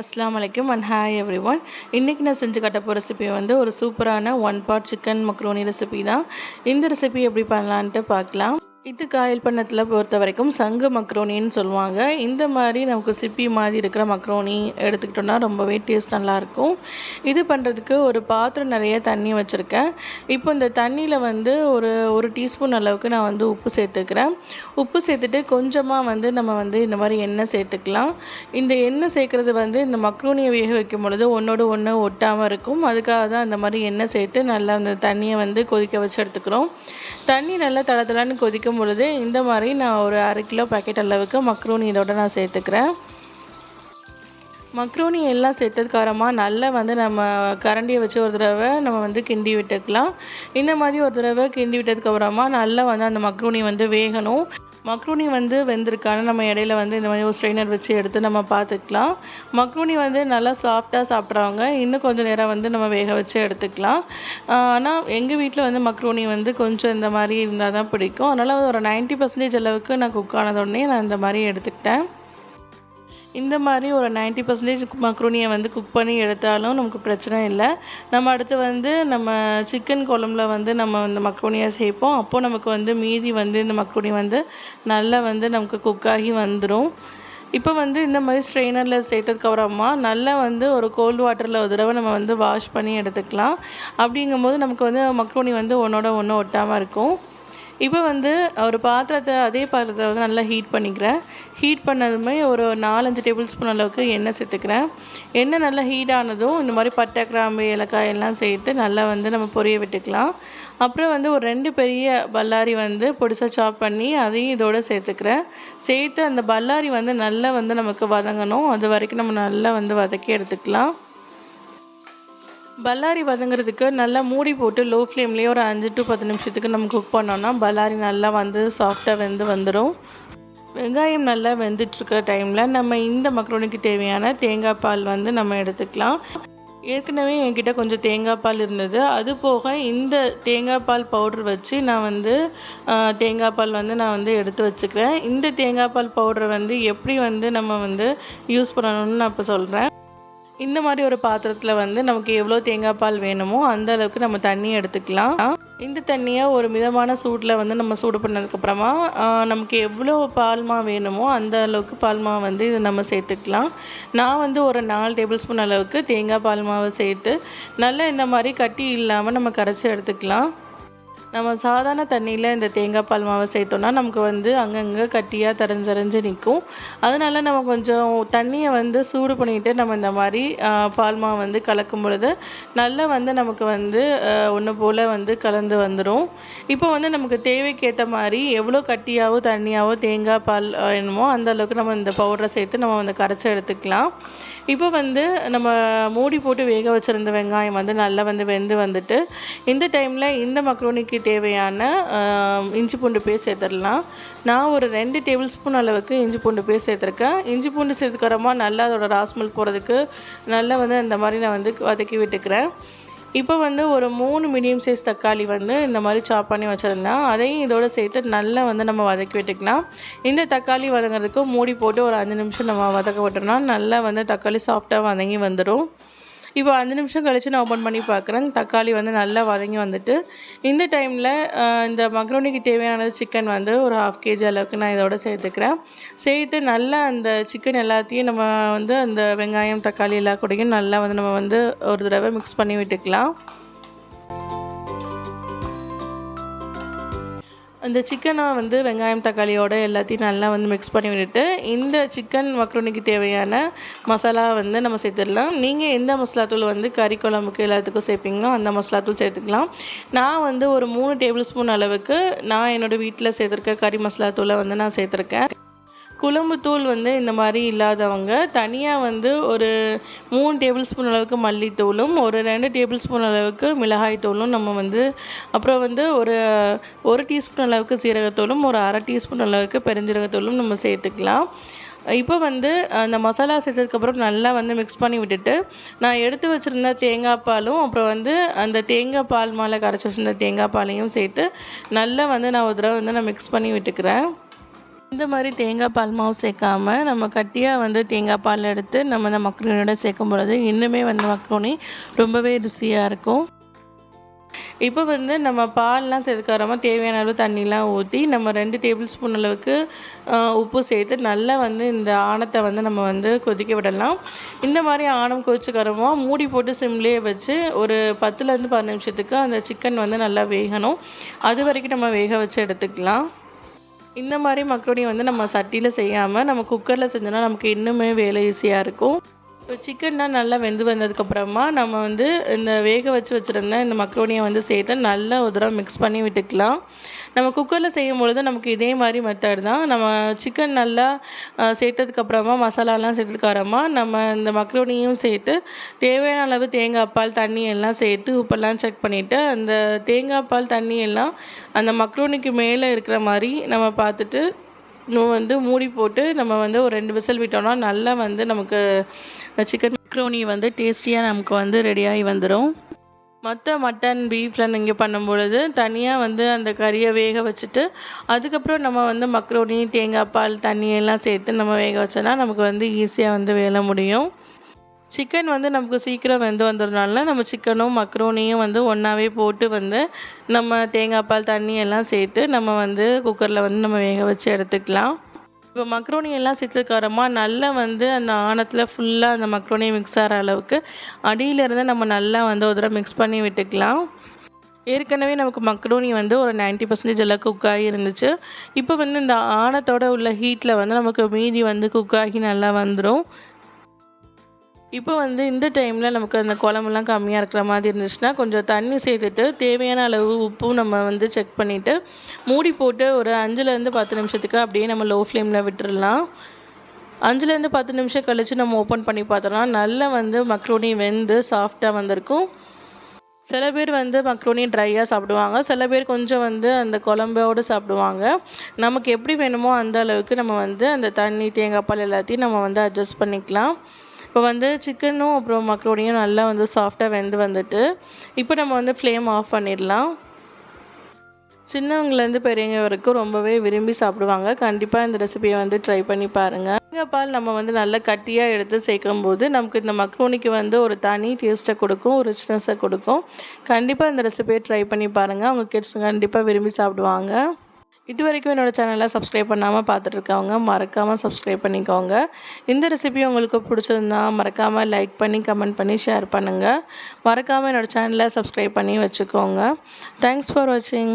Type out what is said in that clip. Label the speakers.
Speaker 1: அஸ்லாம் வலைக்கம் and hi every one இன்றைக்கி நான் செஞ்சு காட்ட போகிற ரெசிபி வந்து ஒரு சூப்பரான one pot chicken macaroni recipe தான். இந்த ரெசிபி எப்படி பண்ணலான்ட்டு பார்க்கலாம். இது காயல் பண்ணத்தில் பொறுத்த வரைக்கும் சங்கு மக்ரோனின்னு சொல்லுவாங்க. இந்த மாதிரி நமக்கு சிப்பி மாதிரி இருக்கிற மக்ரோனி எடுத்துக்கிட்டோன்னா ரொம்பவே டேஸ்ட் நல்லாயிருக்கும். இது பண்ணுறதுக்கு ஒரு பாத்திரம் நிறைய தண்ணி வச்சுருக்கேன். இப்போ இந்த தண்ணியில் வந்து ஒரு ஒரு டீஸ்பூன் அளவுக்கு நான் வந்து உப்பு சேர்த்துக்கிறேன். உப்பு சேர்த்துட்டு கொஞ்சமாக வந்து நம்ம வந்து இந்த மாதிரி எண்ணெய் சேர்த்துக்கலாம். இந்த எண்ணெய் சேர்க்குறது வந்து இந்த மக்ரோனியை வேக வைக்கும் பொழுது ஒன்றோடு ஒன்று ஒட்டாமல் இருக்கும். அதுக்காக தான் அந்த மாதிரி எண்ணெய் சேர்த்து நல்லா அந்த தண்ணியை வந்து கொதிக்க வச்சு எடுத்துக்கிறோம். தண்ணி நல்லா தள தளன்னு கொதிக்கும் பொழுது இந்த மாதிரி நான் ஒரு அரை கிலோ பாக்கெட் அளவுக்கு மக்ரூனி இதோட நான் சேர்த்துக்கிறேன். மக்ரூனி எல்லாம் சேர்த்ததுக்காரமாக நல்லா வந்து நம்ம கரண்டியை வச்சு ஒரு தடவை நம்ம வந்து கிண்டி விட்டுக்கலாம். இந்த மாதிரி ஒரு தடவை கிண்டி விட்டதுக்கப்புறமா நல்லா வந்து அந்த மக்ரூனி வந்து வேகணும். மக்ரூனி வந்து வெந்திருக்கான்னு நம்ம இடையில வந்து இந்த மாதிரி ஒரு ஸ்ட்ரெயினர் வச்சு எடுத்து நம்ம பார்த்துக்கலாம். மக்ரூனி வந்து நல்லா சாஃப்டாக சாப்பிட்றவங்க இன்னும் கொஞ்சம் நேரம் வந்து நம்ம வேக வச்சு எடுத்துக்கலாம். ஆனால் எங்கள் வீட்டில் வந்து மக்ரூனி வந்து கொஞ்சம் இந்த மாதிரி இருந்தால் தான் பிடிக்கும். அதனால் ஒரு நைன்ட்டி பர்சன்டேஜ் அளவுக்கு நான் குக் ஆனதுடனே நான் இந்த மாதிரி எடுத்துக்கிட்டேன். இந்த மாதிரி ஒரு நைன்ட்டி பர்சன்டேஜ் மக்ரூனியை வந்து குக் பண்ணி எடுத்தாலும் நமக்கு பிரச்சனை இல்லை. நம்ம அடுத்து வந்து நம்ம சிக்கன் குழம்புல வந்து நம்ம இந்த மக்ரூனியை சேர்ப்போம். அப்போது நமக்கு வந்து மீதி வந்து இந்த மக்ரூனி வந்து நல்லா வந்து நமக்கு குக் ஆகி வந்துடும் இப்போ வந்து இந்த மாதிரி ஸ்ட்ரெயினரில் சேர்த்ததுக்கப்புறமா நல்லா வந்து ஒரு கோல்டு வாட்டரில் ஒரு தடவை நம்ம வந்து வாஷ் பண்ணி எடுத்துக்கலாம். அப்படிங்கும்போது நமக்கு வந்து மக்ரூனி வந்து ஒன்றோட ஒன்று ஒட்டாமல் இருக்கும். இப்போ வந்து ஒரு பாத்திரத்தை அதே பாத்திரத்தை வந்து நல்லா ஹீட் பண்ணிக்கிறேன். ஹீட் பண்ணதுமே ஒரு நாலஞ்சு டேபிள் ஸ்பூன் அளவுக்கு எண்ணெய் சேர்த்துக்கிறேன். எண்ணெய் நல்லா ஹீட் ஆனதும் இந்த மாதிரி பட்டை கிராம்பு ஏலக்காய் எல்லாம் சேர்த்து நல்லா வந்து நம்ம பொரிய விட்டுக்கலாம். அப்புறம் வந்து ஒரு ரெண்டு பெரிய பல்லாரி வந்து பொடிசாக சாப் பண்ணி அதையும் இதோடு சேர்த்துக்கிறேன். சேர்த்து அந்த பல்லாரி வந்து நல்லா வந்து நமக்கு வதங்கணும். அது வரைக்கும் நம்ம நல்லா வந்து வதக்கி எடுத்துக்கலாம். பல்லாரி வதங்குறதுக்கு நல்லா மூடி போட்டு லோ ஃப்ளேம்லேயே ஒரு அஞ்சு டு பத்து நிமிஷத்துக்கு நம்ம குக் பண்ணோன்னா பல்லாரி நல்லா வந்து சாஃப்டாக வெந்து வந்துடும் வெங்காயம் நல்லா வெந்துட்டுருக்கிற டைமில் நம்ம இந்த மக்ரோனிக்கு தேவையான தேங்காய் பால் வந்து நம்ம எடுத்துக்கலாம். ஏற்கனவே என்கிட்ட கொஞ்சம் தேங்காய் பால் இருந்தது. அது போக இந்த தேங்காய் பால் பவுட்ரு வச்சு நான் வந்து தேங்காய் பால் வந்து நான் வந்து எடுத்து வச்சுக்கிறேன். இந்த தேங்காய் பால் பவுட்ரை வந்து எப்படி வந்து நம்ம வந்து யூஸ் பண்ணணும்னு நான் இப்போ சொல்கிறேன் இந்த மாதிரி ஒரு பாத்திரத்தில் வந்து நமக்கு எவ்வளோ தேங்காய் பால் வேணுமோ அந்த அளவுக்கு நம்ம தண்ணி எடுத்துக்கலாம். இந்த தண்ணியை ஒரு மிதமான சூட்டில் வந்து நம்ம சூடு பண்ணதுக்கப்புறமா நமக்கு எவ்வளோ பால்மா வேணுமோ அந்த அளவுக்கு பால்மா வந்து இது நம்ம சேர்த்துக்கலாம். நான் வந்து ஒரு நாலு டேபிள் ஸ்பூன் அளவுக்கு தேங்காய் பால் மாவை சேர்த்து நல்லா இந்த மாதிரி கட்டி இல்லாமல் நம்ம கரைச்சி எடுத்துக்கலாம். நம்ம சாதாரண தண்ணியில் இந்த தேங்காய் பால் மாவை சேர்த்தோன்னா நமக்கு வந்து அங்கங்கே கட்டியாக தரைஞ்சரைஞ்சு நிற்கும் அதனால நம்ம கொஞ்சம் தண்ணியை வந்து சூடு பண்ணிவிட்டு நம்ம இந்த மாதிரி பால் மாவு வந்து கலக்கும் பொழுது நல்லா வந்து நமக்கு வந்து ஒன்று போல் வந்து கலந்து வந்துடும் இப்போ வந்து நமக்கு தேவைக்கேற்ற மாதிரி எவ்வளோ கட்டியாகவோ தண்ணியாகவோ தேங்காய் பால் வேணுமோ அந்த அளவுக்கு நம்ம இந்த பவுடரை சேர்த்து நம்ம வந்து கரைச்சி எடுத்துக்கலாம். இப்போ வந்து நம்ம மூடி போட்டு வேக வச்சுருந்த வெங்காயம் வந்து நல்லா வந்து வெந்து வந்துட்டு இந்த டைமில் இந்த மக்ரோனிக்கு தேவையான இஞ்சி பூண்டு பேஸ்ட் சேர்த்துடலாம் நான் ஒரு ரெண்டு டேபிள் ஸ்பூன் அளவுக்கு இஞ்சி பூண்டு பேஸ்ட் சேர்த்துருக்கேன் இஞ்சி பூண்டு சேர்த்துக்கிறமா நல்லா அதோட ராஸ்மல் போகிறதுக்கு நல்லா வந்து அந்த மாதிரி நான் வந்து வதக்கி விட்டுக்கிறேன். இப்போ வந்து ஒரு மூணு மீடியம் சைஸ் தக்காளி வந்து இந்த மாதிரி சாப் பண்ணி வச்சுருந்தேன். அதையும் இதோடு சேர்த்து நல்லா வந்து நம்ம வதக்கி விட்டுக்கலாம். இந்த தக்காளி வதங்கிறதுக்கு மூடி போட்டு ஒரு அஞ்சு நிமிஷம் நம்ம வதக்க விட்டோம்னா நல்லா வந்து தக்காளி சாஃப்டாக வதங்கி வந்துடும் இப்போ அஞ்சு நிமிஷம் கழித்து நான் ஓப்பன் பண்ணி பார்க்குறேன். தக்காளி வந்து நல்லா வதங்கி வந்துட்டு இந்த டைமில் இந்த மக்ரோனிக்கு தேவையான சிக்கன் வந்து ஒரு ஹாஃப் கேஜி அளவுக்கு நான் இதோட சேர்த்துக்கிறேன். சேர்த்து நல்லா அந்த சிக்கன் எல்லாத்தையும் நம்ம வந்து அந்த வெங்காயம் தக்காளி எல்லா கூடயும் நல்லா வந்து நம்ம வந்து ஒரு தடவை மிக்ஸ் பண்ணி விட்டுக்கலாம். இந்த சிக்கனை வந்து வெங்காயம் தக்காளியோடு எல்லாத்தையும் நல்லா வந்து மிக்ஸ் பண்ணி விட்டுட்டு இந்த சிக்கன் மக்ரோனிக்கு தேவையான மசாலா வந்து நம்ம சேர்த்துடலாம். நீங்கள் எந்த மசாலா தூள் வந்து கறி குழம்புக்கு எல்லாத்துக்கும் சேர்ப்பீங்களோ அந்த மசாலா தூள் சேர்த்துக்கலாம். நான் வந்து ஒரு மூணு டேபிள் ஸ்பூன் அளவுக்கு நான் என்னோடய வீட்டில் சேர்த்துருக்க கறி மசாலா தூளை வந்து நான் சேர்த்துருக்கேன். குழம்பு தூள் வந்து இந்த மாதிரி இல்லாதவங்க தனியாக வந்து ஒரு மூணு டேபிள் ஸ்பூன் அளவுக்கு மல்லித்தூளும் ஒரு ரெண்டு டேபிள் ஸ்பூன் அளவுக்கு மிளகாய் தூளும் நம்ம வந்து அப்புறம் வந்து ஒரு ஒரு டீஸ்பூன் அளவுக்கு சீரகத்தூளும் ஒரு அரை டீஸ்பூன் அளவுக்கு பெருஞ்சீரகத்தூளும் நம்ம சேர்த்துக்கலாம். இப்போ வந்து அந்த மசாலா சேர்த்ததுக்கப்புறம் நல்லா வந்து மிக்ஸ் பண்ணி விட்டுட்டு நான் எடுத்து வச்சுருந்த தேங்காய் பாலும் அப்புறம் வந்து அந்த தேங்காய் பால் மேலே கரைச்சி வச்சுருந்த தேங்காய் பாலையும் சேர்த்து நல்லா வந்து நான் ஒரு தடவை வந்து நான் மிக்ஸ் பண்ணி விட்டுக்கிறேன். இந்த மாதிரி தேங்காய் பால் மாவு சேர்க்காம நம்ம கட்டியாக வந்து தேங்காய் பால் எடுத்து நம்ம இந்த மக்ரோனியோட சேர்க்கும் பொழுது இன்னுமே வந்து மக்ரோனி ரொம்பவே ருசியாக இருக்கும். இப்போ வந்து நம்ம பால்லாம் சேர்த்துக்காராம தேவையான அளவு தண்ணிலாம் ஊற்றி நம்ம ரெண்டு டேபிள் ஸ்பூன் அளவுக்கு உப்பு சேர்த்து நல்லா வந்து இந்த ஆணத்தை வந்து நம்ம வந்து கொதிக்க விடலாம். இந்த மாதிரி ஆணம் கொதிச்சுக்கிறோமோ மூடி போட்டு சிம்லேயே வச்சு ஒரு பத்துலேருந்து பதினஞ்சு நிமிஷத்துக்கு அந்த சிக்கன் வந்து நல்லா வேகணும். அது வரைக்கும் நம்ம வேக வச்சு எடுத்துக்கலாம். இந்த மாதிரி மக்ரோனி வந்து நம்ம சட்டியில் செய்யாமல் நம்ம குக்கரில் செஞ்சோன்னா நமக்கு இன்னுமே வேலை ஈஸியாக இருக்கும். இப்போ சிக்கன்லாம் நல்லா வெந்து வந்ததுக்கப்புறமா நம்ம வந்து இந்த வேக வச்சு வச்சுருந்த இந்த மக்ரோனியை வந்து சேர்த்து நல்லா ஒரு தடவை மிக்ஸ் பண்ணி விட்டுக்கலாம். நம்ம குக்கரில் செய்யும் பொழுது நமக்கு இதே மாதிரி மெத்தட் தான். நம்ம சிக்கன் நல்லா சேர்த்ததுக்கப்புறமா மசாலாலாம் சேர்த்ததுக்கப்புறமா நம்ம இந்த மக்ரோனியும் சேர்த்து தேவையான அளவு தேங்காய் பால் தண்ணி எல்லாம் சேர்த்து உப்பெல்லாம் செக் பண்ணிவிட்டு அந்த தேங்காய் பால் தண்ணி எல்லாம் அந்த மக்ரோனிக்கு மேலே இருக்கிற மாதிரி நம்ம பார்த்துட்டு இன்னும் வந்து மூடி போட்டு நம்ம வந்து ஒரு ரெண்டு விசில் விட்டோம்னா நல்லா வந்து நமக்கு சிக்கன் மக்ரோனி வந்து டேஸ்டியாக நமக்கு வந்து ரெடியாகி வந்துடும் மற்ற மட்டன் பீஃப்லாம் நீங்கள் பண்ணும்பொழுது தனியாக வந்து அந்த கறியை வேக வச்சுட்டு அதுக்கப்புறம் நம்ம வந்து மக்ரோனி தேங்காய் பால் தண்ணியெல்லாம் சேர்த்து நம்ம வேக வச்சோன்னா நமக்கு வந்து ஈஸியாக வந்து வேலை முடியும். சிக்கன் வந்து நமக்கு சீக்கிரம் வெந்து வந்துடுறதுனால நம்ம சிக்கனும் மக்ரோனியும் வந்து ஒன்றாவே போட்டு வந்து நம்ம தேங்காய் பால் தண்ணி எல்லாம் சேர்த்து நம்ம வந்து குக்கரில் வந்து நம்ம வேக வச்சு எடுத்துக்கலாம். இப்போ மக்ரோனி எல்லாம் சேர்த்துக்கறமாக நல்லா வந்து அந்த ஆணத்தில் ஃபுல்லாக அந்த மக்ரோனி மிக்ஸ் ஆகிற அளவுக்கு அடியிலேருந்து நம்ம நல்லா வந்து ஒரு தடவை மிக்ஸ் பண்ணி விட்டுக்கலாம். ஏற்கனவே நமக்கு மக்ரோனி வந்து ஒரு நைன்ட்டி பர்சன்டேஜ் எல்லாம் குக் ஆகி இருந்துச்சு இப்போ வந்து இந்த ஆணத்தோட உள்ள ஹீட்டில் வந்து நமக்கு மீதி வந்து குக் ஆகி நல்லா வந்துடும் இப்போ வந்து இந்த டைமில் நமக்கு அந்த குழம்புலாம் கம்மியாக இருக்கிற மாதிரி இருந்துச்சுன்னா கொஞ்சம் தண்ணி சேர்த்துட்டு தேவையான அளவு உப்பும் நம்ம வந்து செக் பண்ணிவிட்டு மூடி போட்டு ஒரு அஞ்சுலேருந்து பத்து நிமிஷத்துக்கு அப்படியே நம்ம லோ ஃப்ளேமில் விட்டுடலாம் அஞ்சுலேருந்து பத்து நிமிஷம் கழித்து நம்ம ஓப்பன் பண்ணி பார்த்தோம்னா நல்லா வந்து மக்ரோனி வெந்து சாஃப்டாக வந்திருக்கும். சில பேர் வந்து மக்ரோனி ட்ரையாக சாப்பிடுவாங்க. சில பேர் கொஞ்சம் வந்து அந்த குழம்போடு சாப்பிடுவாங்க. நமக்கு எப்படி வேணுமோ அந்த அளவுக்கு நம்ம வந்து அந்த தண்ணி தேங்காய் பால் எல்லாத்தையும் நம்ம வந்து அட்ஜஸ்ட் பண்ணிக்கலாம். இப்போ வந்து சிக்கனும் அப்புறம் மக்ரோனியும் நல்லா வந்து சாஃப்டாக வெந்து வந்துட்டு இப்போ நம்ம வந்து ஃப்ளேம் ஆஃப் பண்ணிடலாம். சின்னவங்கலேருந்து பெரியவங்க வரைக்கும் ரொம்பவே விரும்பி சாப்பிடுவாங்க. கண்டிப்பாக இந்த ரெசிபியை வந்து ட்ரை பண்ணி பாருங்கள் தேங்காய் பால் நம்ம வந்து நல்லா கட்டியாக எடுத்து சேர்க்கும் போது நமக்கு இந்த மக்ரோனிக்கு வந்து ஒரு தனி டேஸ்ட்டை கொடுக்கும் ஒரு ரிச்னஸை கொடுக்கும். கண்டிப்பாக இந்த ரெசிபியை ட்ரை பண்ணி பாருங்கள் அவங்க கிட்ஸ் கண்டிப்பாக விரும்பி சாப்பிடுவாங்க. இது வரைக்கும் என்னோடய சேனலை சப்ஸ்கிரைப் பண்ணாமல் பார்த்துட்ருக்கவங்க மறக்காமல் சப்ஸ்கிரைப் பண்ணிக்கோங்க. இந்த ரெசிபி உங்களுக்கு பிடிச்சிருந்தா மறக்காமல் லைக் பண்ணி கமெண்ட் பண்ணி ஷேர் பண்ணுங்கள் மறக்காமல் என்னோடய சேனலை சப்ஸ்கிரைப் பண்ணி வச்சுக்கோங்க. தேங்க்ஸ் ஃபார் வாட்சிங்